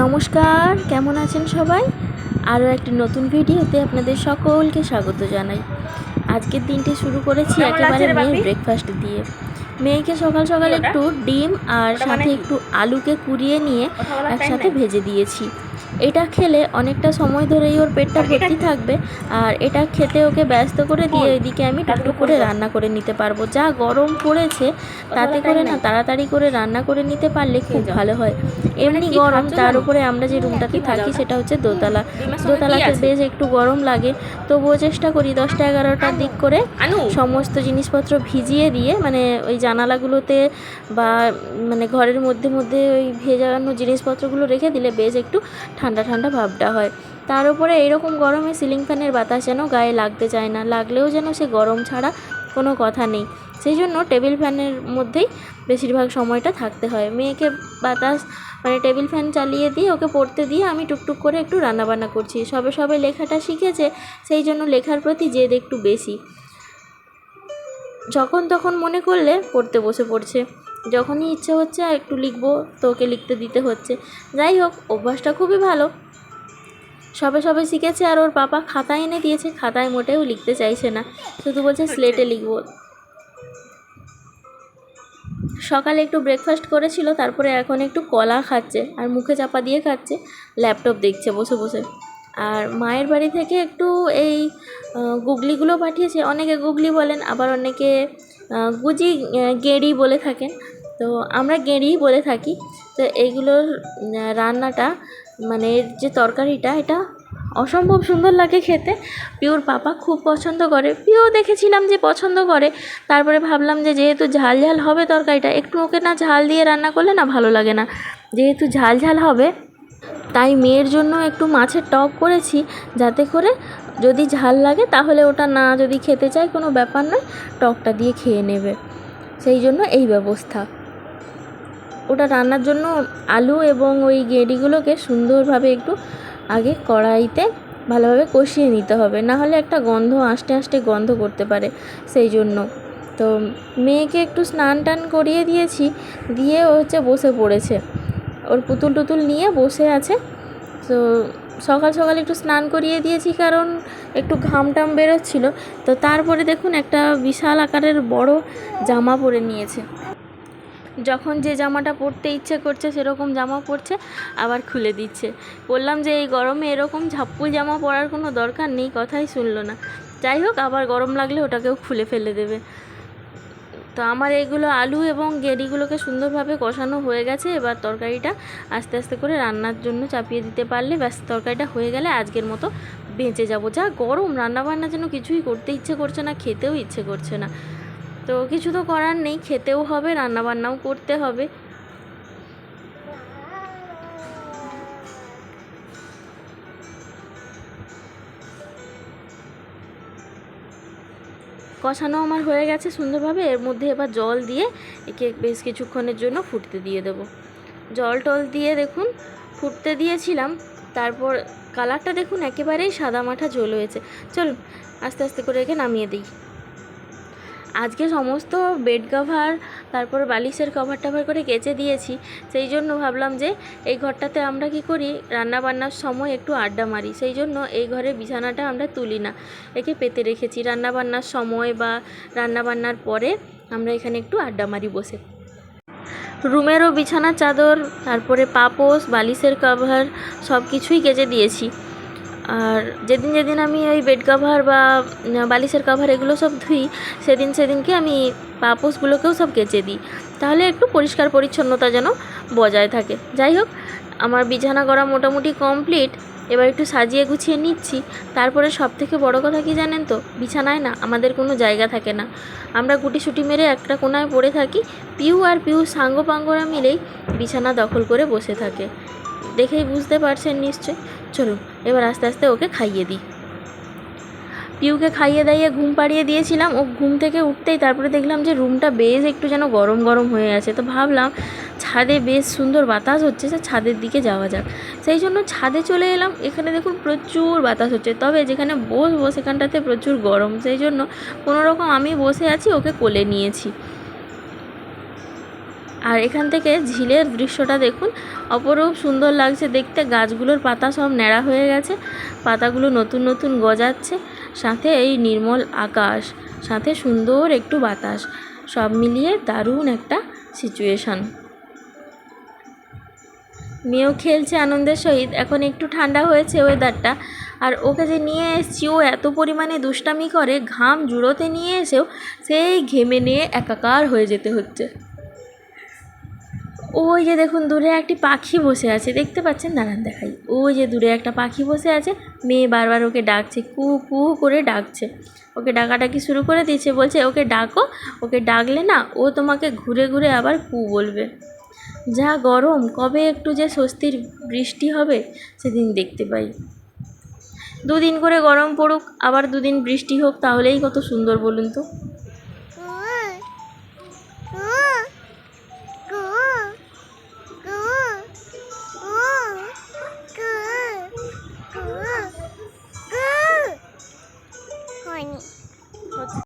নমস্কার কেমন আছেন সবাই? আরও একটি নতুন ভিডিওতে আপনাদের সকলকে স্বাগত জানাই। আজকের দিনটি শুরু করেছি একেবারে মেয়ে মেয়ের ব্রেকফাস্ট দিয়ে। মেয়েকে সকাল সকাল একটু ডিম আর মানে সাথে একটু আলুকে কুড়িয়ে নিয়ে একসাথে ভেজে দিয়েছি। এটা খেলে অনেকটা সময় ধরেই ওর পেটটা ভর্তি থাকবে। আর এটা খেতে ওকে ব্যস্ত করে দিয়ে? এদিকে আমি টুকটুক করে রান্না করে নিতে পারব। যা গরম পড়েছে তাতে করে না তাড়াতাড়ি করে রান্না করে নিতে পারলে খুব ভালো হয়। এমনি গরম তার উপরে আমরা যে রুমটাতে থাকি সেটা হচ্ছে দোতলা। দোতলাতে? বেশ একটু গরম লাগে তবুও চেষ্টা করি দশটা এগারোটার দিক করে সমস্ত জিনিসপত্র ভিজিয়ে দিয়ে মানে ওই জানালাগুলোতে বা মানে ঘরের মধ্যে মধ্যে ওই ভেজানো জিনিসপত্রগুলো রেখে দিলে বেশ একটু ঠান্ডা ঠান্ডা ভাবটা হয়। তার উপরে এইরকম গরমে সিলিং ফ্যানের বাতাস যেন গায়ে লাগতে চায় না, লাগলেও যেন সে গরম ছাড়া কোনো কথা নেই। সেই জন্য টেবিল ফ্যানের মধ্যেই বেশিরভাগ সময়টা থাকতে হয়। মেয়েকে বাতাস মানে টেবিল ফ্যান চালিয়ে দিয়ে ওকে পড়তে দিয়ে আমি টুকটুক করে একটু রান্নাবান্না করছি। সবে সবে লেখাটা শিখেছে, সেই জন্য লেখার প্রতি জেদ একটু বেশি। যখন তখন মনে করলে পড়তে বসে পড়ছে। যখনই ইচ্ছে হচ্ছে আর একটু লিখব তো ওকে লিখতে দিতে হচ্ছে। যাই হোক অভ্যাসটা খুবই ভালো। সবে সবে শিখেছে আর ওর পাপা খাতা এনে দিয়েছে খাতায় মোটেও লিখতে চাইছে না। শুধু বলছে স্লেটে লিখব। সকালে একটু ব্রেকফাস্ট করেছিল তারপরে এখন একটু কলা খাচ্ছে আর মুখে চাপা দিয়ে খাচ্ছে। ল্যাপটপ দেখছে বসে বসে। আর মায়ের বাড়ি থেকে একটু এই গুগলিগুলো পাঠিয়েছে। অনেকে গুগলি বলেন, আবার অনেকে গুজি গেঁড়ি বলে থাকেন। তো আমরা গেঁড়িই বলে থাকি। তো এইগুলোর রান্নাটা মানে যে তরকারিটা, এটা অসম্ভব সুন্দর লাগে খেতে। পিওর পাপা খুব পছন্দ করে। পিও দেখেছিলাম যে পছন্দ করে। তারপরে ভাবলাম যে যেহেতু ঝাল ঝাল হবে তরকারিটা, একটু ওকে না ঝাল দিয়ে রান্না করলে না ভালো লাগে না। যেহেতু ঝাল ঝাল হবে তাই মেয়ের জন্য একটু মাছের টক করেছি যাতে করে যদি ঝাল লাগে তাহলে ওটা না যদি খেতে চায় কোনো ব্যাপার নয় টকটা দিয়ে খেয়ে নেবে। সেই জন্য এই ব্যবস্থা। ওটা রান্নার জন্য আলু এবং ওই গেঁড়িগুলোকে সুন্দরভাবে একটু আগে কড়াইতে ভালোভাবে কষিয়ে নিতে হবে, না হলে একটা গন্ধ আস্তে আস্তে গন্ধ করতে পারে সেই জন্য। তো মেয়েকে একটু স্নান টান করিয়ে দিয়েছি, দিয়ে হচ্ছে বসে পড়েছে। ওর পুতুল টুতুল নিয়ে বসে আছে। তো সকাল সকাল একটু স্নান করিয়ে দিয়েছি কারণ একটু ঘাম টাম বেরোচ্ছিলো। তো তারপরে দেখুন একটা বিশাল আকারের বড় জামা পরে নিয়েছে। যখন যে জামাটা পরতে ইচ্ছে করছে সেরকম জামা পরছে, আবার খুলে দিচ্ছে। বললাম যে এই গরমে এরকম ঝাপ্পুল জামা পরার কোনো দরকার নেই, কথাই শুনলো না। যাই হোক, আবার গরম লাগলে ওটাকেও খুলে ফেলে দেবে। তো আমার এইগুলো আলু এবং গেরিগুলোকে সুন্দরভাবে কষানো হয়ে গেছে। এবার তরকারিটা আস্তে আস্তে করে রান্নার জন্য চাপিয়ে দিতে পারলে ব্যাস তরকারিটা হয়ে গেলে আজকের মতো বেঁচে যাব। যা গরম রান্নাবান্না যেন কিছুই করতে ইচ্ছে করছে না, খেতেও ইচ্ছে করছে না। তো কিছু তো করার নেই, খেতেও হবে, রান্নাবান্নাও করতে হবে। কষানো আমার হয়ে গেছে সুন্দরভাবে। এর মধ্যে এবার জল দিয়ে একে বেশ কিছুক্ষণের জন্য ফুটতে দিয়ে দেব। জল টল দিয়ে দেখুন, ফুটতে দিয়েছিলাম। তারপর কালারটা দেখুন, একেবারেই সাদা মাঠা ঝোল হয়েছে। চলুন, আস্তে আস্তে করে একে নামিয়ে দিই। আজকে সমস্ত বেড কভার তারপর বালিশের কভার টাভার করে কেচে দিয়েছি। সেই জন্য ভাবলাম যে এই ঘরটাতে আমরা কি করি? রান্না বান্নার সময় একটু আড্ডা মারি। সেই জন্য এই ঘরে বিছানাটা আমরা তুলি না। একে পেতে রেখেছি। রান্না বান্নার সময় বা রান্না বান্নার পরে আমরা এখানে একটু আড্ডা মারি বসে। রুমেরও বিছানার চাদর, তারপরে পাপোশ, বালিশের কভার সব কিছুই কেচে দিয়েছি। আর যেদিন যেদিন আমি ওই বেড কভার বা বালিশের কভার এগুলো সব ধুই, সেদিন সেদিনকে আমি পাপোশগুলোকেও সব কেচে দিই। তাহলে একটু পরিষ্কার পরিচ্ছন্নতা যেন বজায় থাকে। যাই হোক, আমার বিছানা করা মোটামুটি কমপ্লিট এবার একটু সাজিয়ে গুছিয়ে নিচ্ছি। তারপরে সব থেকে বড় কথা কি জানেন তো? বিছানায় না, আমাদের কোনো জায়গা থাকে না। আমরা গুটি গুটিসুটি মেরে একটা কোনায় পড়ে থাকি, পিউ আর পিউ সাঙ্গ পাঙ্গরা মিলেই বিছানা দখল করে বসে থাকে। দেখেই বুঝতে পারছেন নিশ্চয় চলুন এবার আস্তে আস্তে ওকে খাইয়ে দিই। পিউকে খাইয়ে দাইয়ে ঘুম পাড়িয়ে দিয়েছিলাম, ও ঘুম থেকে উঠতেই তারপরে দেখলাম যে রুমটা বেশ একটু যেন গরম গরম হয়ে আছে, তো ভাবলাম ছাদে বেশ সুন্দর বাতাস হচ্ছে, সে ছাদের দিকে যাওয়া যাক। সেই জন্য ছাদে চলে এলাম, এখানে দেখুন প্রচুর বাতাস হচ্ছে, তবে যেখানে বসবো সেখানটাতে প্রচুর গরম, সেই জন্য কোনো রকম আমি বসে আছি, ওকে কোলে নিয়েছি। আর এখান থেকে ঝিলের দৃশ্যটা দেখুন। অপরূপ সুন্দর লাগছে দেখতে। গাছগুলোর পাতা সব ন্যাড়া হয়ে গেছে। পাতাগুলো নতুন নতুন গজাচ্ছে। সাথে এই নির্মল আকাশ, সাথে সুন্দর একটু বাতাস। সব মিলিয়ে দারুণ একটা সিচুয়েশান মেয়েও খেলছে আনন্দের সহিত। এখন একটু ঠান্ডা হয়েছে ওয়েদারটা আর ওকে যে নিয়ে এসেছি, ও এত পরিমাণে দুষ্টামি করে, ঘাম জুড়োতে নিয়ে এসেও সেই ঘেমে নিয়ে একাকার হয়ে যেতে হচ্ছে। ওই যে দেখুন, দূরে একটি পাখি বসে আছে, দেখতে পাচ্ছেন? দাঁড়ান দেখাই। ওই যে দূরে একটা পাখি বসে আছে, মেয়ে বারবার ওকে ডাকছে, কু কু করে ডাকছে। ওকে ডাকাডাকি শুরু করে দিয়েছে? বলছে, ওকে ডাকো, ওকে ডাকলে না ও তোমাকে ঘুরে ঘুরে আবার কু বলবে। যা গরম, কবে একটু যে স্বস্তির বৃষ্টি হবে, সেদিন দেখতে পাই। দুদিন করে গরম পড়ুক, আবার দুদিন বৃষ্টি হোক, তাহলেই কত সুন্দর বলুন তো।